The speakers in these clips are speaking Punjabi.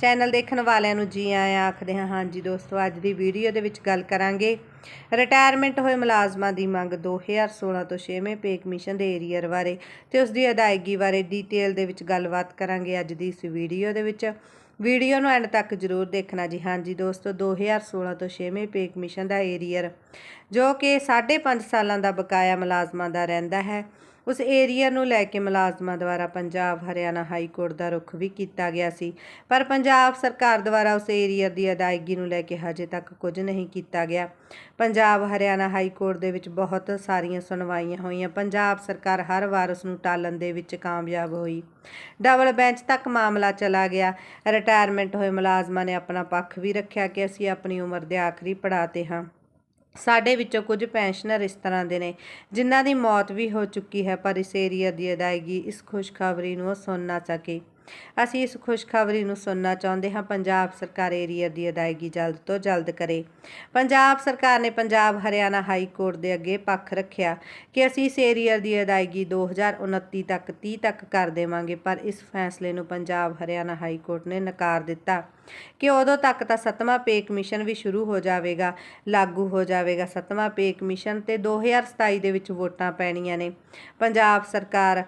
ਚੈਨਲ ਦੇਖਣ ਵਾਲਿਆਂ ਨੂੰ ਜੀ ਆਇਆਂ ਆਖਦੇ ਹਾਂ, ਹਾਂਜੀ ਦੋਸਤੋ, ਅੱਜ ਦੀ ਵੀਡੀਓ ਦੇ ਵਿੱਚ ਗੱਲ ਕਰਾਂਗੇ। ਰਿਟਾਇਰਮੈਂਟ ਹੋਏ ਮੁਲਾਜ਼ਮਾਂ ਦੀ ਮੰਗ 2016 ਤੋਂ 6ਵੇਂ ਪੇ ਕਮਿਸ਼ਨ ਦੇ ਏਰੀਅਰ ਬਾਰੇ ਤੇ ਉਸ ਦੀ ਅਦਾਇਗੀ ਬਾਰੇ ਡੀਟੇਲ ਦੇ ਵਿੱਚ ਗੱਲਬਾਤ ਕਰਾਂਗੇ ਅੱਜ ਦੀ ਇਸ ਵੀਡੀਓ ਦੇ ਵਿੱਚ। ਵੀਡੀਓ ਨੂੰ ਐਂਡ ਤੱਕ ਜ਼ਰੂਰ ਦੇਖਣਾ ਜੀ। ਹਾਂਜੀ ਦੋਸਤੋ 2016 ਤੋਂ 6ਵੇਂ ਪੇ ਕਮਿਸ਼ਨ ਦਾ ਏਰੀਅਰ ਜੋ ਕਿ 5.5 ਸਾਲਾਂ ਦਾ ਬਕਾਇਆ ਮੁਲਾਜ਼ਮਾਂ ਦਾ ਰਹਿੰਦਾ ਹੈ। ਉਸ ਏਰੀਆ ਨੂੰ ਲੈ ਕੇ ਮੁਲਾਜ਼ਮਾਂ ਦੁਆਰਾ ਪੰਜਾਬ, ਹਰਿਆਣਾ ਹਾਈ ਕੋਰਟ ਦਾ ਰੁਖ ਵੀ ਕੀਤਾ ਗਿਆ ਸੀ। ਪਰ ਪੰਜਾਬ ਸਰਕਾਰ ਦੁਆਰਾ ਉਸ ਏਰੀਆ ਦੀ ਅਦਾਇਗੀ ਨੂੰ ਲੈ ਕੇ ਹਜੇ ਤੱਕ ਕੁਝ ਨਹੀਂ ਕੀਤਾ ਗਿਆ। ਪੰਜਾਬ, ਹਰਿਆਣਾ ਹਾਈ ਕੋਰਟ ਦੇ ਵਿੱਚ ਬਹੁਤ ਸਾਰੀਆਂ ਸੁਣਵਾਈਆਂ ਹੋਈਆਂ। ਪੰਜਾਬ ਸਰਕਾਰ ਹਰ ਵਾਰ ਉਸ ਨੂੰ ਟਾਲਣ ਦੇ ਵਿੱਚ ਕਾਮਯਾਬ ਹੋਈ। ਡਬਲ ਬੈਂਚ ਤੱਕ ਮਾਮਲਾ ਚਲਾ ਗਿਆ। ਰਿਟਾਇਰਮੈਂਟ ਹੋਏ ਮੁਲਾਜ਼ਮਾਂ ਨੇ ਆਪਣਾ ਪੱਖ ਵੀ ਰੱਖਿਆ ਕਿ ਅਸੀਂ ਆਪਣੀ ਉਮਰ ਦੇ ਆਖਰੀ ਪੜਾਅ ਤੇ ਹਾਂ। ਸਾਡੇ ਵਿੱਚੋਂ ਕੁਝ ਪੈਨਸ਼ਨਰ ਇਸ ਤਰ੍ਹਾਂ ਦੇ ਨੇ, ਜਿਨ੍ਹਾਂ ਦੀ ਮੌਤ ਵੀ ਹੋ ਚੁੱਕੀ ਹੈ, ਪਰ ਇਸ ਏਰੀਆ ਦੀ ਅਦਾਇਗੀ, ਇਸ ਖੁਸ਼ਖਬਰੀ ਨੂੰ ਉਹ ਸੁਣ ਨਾ ਸਕੇ। ਅਸੀਂ ਇਸ ਖੁਸ਼ਖਬਰੀ ਨੂੰ ਸੁਣਨਾ ਚਾਹੁੰਦੇ ਹਾਂ। ਪੰਜਾਬ ਸਰਕਾਰ ਏਰੀਆ ਦੀ ਅਦਾਇਗੀ ਜਲਦ ਤੋਂ ਜਲਦ ਕਰੇ। ਪੰਜਾਬ ਸਰਕਾਰ ਨੇ ਪੰਜਾਬ ਹਰਿਆਣਾ ਹਾਈ ਕੋਰਟ ਦੇ ਅੱਗੇ ਪੱਖ ਰੱਖਿਆ ਕਿ ਅਸੀਂ ਇਸ ਏਰੀਆ ਦੀ ਅਦਾਇਗੀ 2029 ਤੱਕ 30 ਤੱਕ ਕਰ ਦੇਵਾਂਗੇ, ਪਰ ਇਸ ਫੈਸਲੇ ਨੂੰ ਪੰਜਾਬ ਹਰਿਆਣਾ ਹਾਈ ਕੋਰਟ ਨੇ ਨਕਾਰ ਦਿੱਤਾ ਕਿ ਉਦੋਂ ਤੱਕ ਤਾਂ ਸੱਤਵਾਂ ਪੇ ਕਮਿਸ਼ਨ ਵੀ ਸ਼ੁਰੂ ਹੋ ਜਾਵੇਗਾ, ਲਾਗੂ ਹੋ ਜਾਵੇਗਾ। ਸੱਤਵਾਂ ਪੇ ਕਮਿਸ਼ਨ ਤੇ 2027 ਦੇ ਵਿੱਚ ਵੋਟਾਂ ਪੈਣੀਆਂ ਨੇ। ਪੰਜਾਬ ਸਰਕਾਰ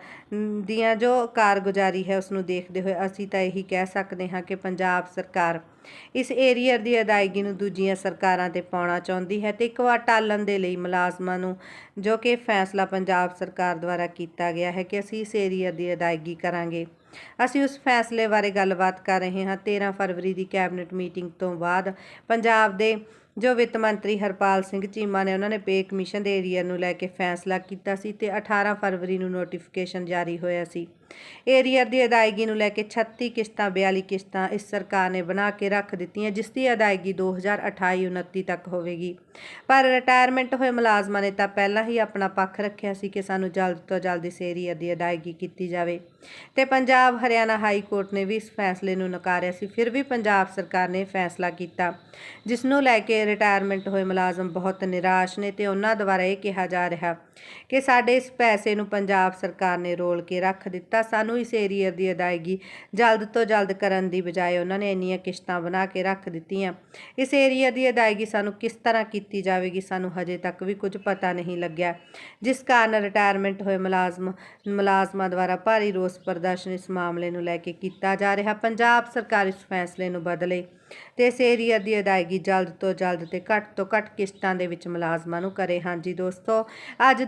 ਦੀਆਂ ਜੋ ਕਾਰਗੁਜ਼ਾਰੀ ਹੈ, ਉਸ ਨੂੰ ਦੇਖਦੇ ਹੋਏ ਅਸੀਂ ਤਾਂ ਇਹੀ ਕਹਿ ਸਕਦੇ ਹਾਂ ਕਿ ਪੰਜਾਬ ਸਰਕਾਰ ਇਸ ਏਰੀਅਰ ਦੀ ਅਦਾਇਗੀ ਨੂੰ ਦੂਜੀਆਂ ਸਰਕਾਰਾਂ ਤੇ ਪਾਉਣਾ ਚਾਹੁੰਦੀ ਹੈ ਤੇ ਇੱਕ ਵਾਰ ਟਾਲਣ ਦੇ ਲਈ ਮੁਲਾਜ਼ਮਾਂ ਨੂੰ ਜੋ ਕਿ ਫੈਸਲਾ ਪੰਜਾਬ ਸਰਕਾਰ ਦੁਆਰਾ ਕੀਤਾ ਗਿਆ ਹੈ ਕਿ ਅਸੀਂ ਇਸ ਏਰੀਅਰ ਦੀ ਅਦਾਇਗੀ ਕਰਾਂਗੇ। ਅਸੀਂ ਉਸ ਫੈਸਲੇ ਬਾਰੇ ਗੱਲਬਾਤ ਕਰ ਰਹੇ ਹਾਂ। 13 ਫਰਵਰੀ ਦੀ ਕੈਬਨਿਟ ਮੀਟਿੰਗ ਤੋਂ ਬਾਅਦ ਪੰਜਾਬ ਦੇ ਜੋ ਵਿੱਤ ਮੰਤਰੀ ਹਰਪਾਲ ਸਿੰਘ ਚੀਮਾ ਨੇ ਉਹਨਾਂ ਨੇ ਪੇ ਕਮਿਸ਼ਨ ਦੇ ਏਰੀਆ ਨੂੰ ਲੈ ਕੇ ਫੈਸਲਾ ਕੀਤਾ ਸੀ ਤੇ 18 ਫਰਵਰੀ ਨੂੰ ਨੋਟੀਫਿਕੇਸ਼ਨ ਜਾਰੀ ਹੋਇਆ ਸੀ। ਏਰੀਆ ਦੀ ਅਦਾਇਗੀ ਨੂੰ ਲੈ ਕੇ 36 ਕਿਸ਼ਤਾਂ 42 ਕਿਸ਼ਤਾਂ ਇਸ ਸਰਕਾਰ ਨੇ ਬਣਾ ਕੇ ਰੱਖ ਦਿੱਤੀਆਂ, ਜਿਸ ਦੀ ਅਦਾਇਗੀ 2028-29 ਤੱਕ ਹੋਵੇਗੀ। ਪਰ ਰਿਟਾਇਰਮੈਂਟ ਹੋਏ ਮੁਲਾਜ਼ਮਾਂ ਨੇ ਤਾਂ ਪਹਿਲਾਂ ਹੀ ਆਪਣਾ ਪੱਖ ਰੱਖਿਆ ਸੀ ਕਿ ਸਾਨੂੰ ਜਲਦ ਤੋਂ ਜਲਦ ਇਸ ਏਰੀਆ ਦੀ ਅਦਾਇਗੀ ਕੀਤੀ ਜਾਵੇ। ਤੇ ਪੰਜਾਬ ਹਰਿਆਣਾ ਹਾਈ ਕੋਰਟ ਨੇ ਵੀ ਇਸ ਫੈਸਲੇ ਨੂੰ ਨਕਾਰਿਆ ਸੀ, ਫਿਰ ਵੀ ਪੰਜਾਬ ਸਰਕਾਰ ਨੇ ਫੈਸਲਾ ਕੀਤਾ, ਜਿਸ ਨੂੰ ਲੈ ਕੇ ਰਿਟਾਇਰਮੈਂਟ ਹੋਏ ਮੁਲਾਜ਼ਮ ਬਹੁਤ ਨਿਰਾਸ਼ ਨੇ ਤੇ ਉਹਨਾਂ ਦੁਆਰਾ ਇਹ ਕਿਹਾ ਜਾ ਰਿਹਾ ਕਿ ਸਾਡੇ ਇਸ ਪੈਸੇ ਨੂੰ ਪੰਜਾਬ ਸਰਕਾਰ ਨੇ ਰੋਲ ਕੇ ਰੱਖ ਦਿੱਤਾ। ਸਾਨੂੰ ਇਸ ਏਰੀਆ ਦੀ ਅਦਾਇਗੀ ਜਲਦ ਤੋਂ ਜਲਦ ਕਰਨ ਦੀ ਬਜਾਏ ਉਹਨਾਂ ਨੇ ਇੰਨੀਆਂ ਕਿਸ਼ਤਾਂ ਬਣਾ ਕੇ ਰੱਖ ਦਿੱਤੀਆਂ। ਇਸ ਏਰੀਆ ਦੀ ਅਦਾਇਗੀ ਸਾਨੂੰ ਕਿਸ ਤਰ੍ਹਾਂ ਕੀਤੀ ਜਾਵੇਗੀ, ਸਾਨੂੰ ਹਜੇ ਤੱਕ ਵੀ ਕੁਝ ਪਤਾ ਨਹੀਂ ਲੱਗਿਆ। ਜਿਸ ਕਾਰਨ ਰਿਟਾਇਰਮੈਂਟ ਹੋਏ ਮੁਲਾਜ਼ਮ, ਮੁਲਾਜ਼ਮਾਂ ਦੁਆਰਾ ਭਾਰੀ ਰੋਸ ਪ੍ਰਦਰਸ਼ਨ ਇਸ ਮਾਮਲੇ ਨੂੰ ਲੈ ਕੇ ਕੀਤਾ ਜਾ ਰਿਹਾ। ਪੰਜਾਬ ਸਰਕਾਰ ਇਸ ਫੈਸਲੇ ਨੂੰ ਬਦਲੇ ਤੇ ਇਸ ਏਰੀਆ ਦੀ ਅਦਾਇਗੀ ਜਲਦ ਤੋਂ ਜਲਦ ਤੇ ਘੱਟ ਤੋਂ ਘੱਟ ਕਿਸ਼ਤਾਂ ਦੇ ਵਿੱਚ ਮੁਲਾਜ਼ਮਾਂ ਨੂੰ ਕਰੇ। ਹਾਂਜੀ ਦੋਸਤੋ, ਅੱਜ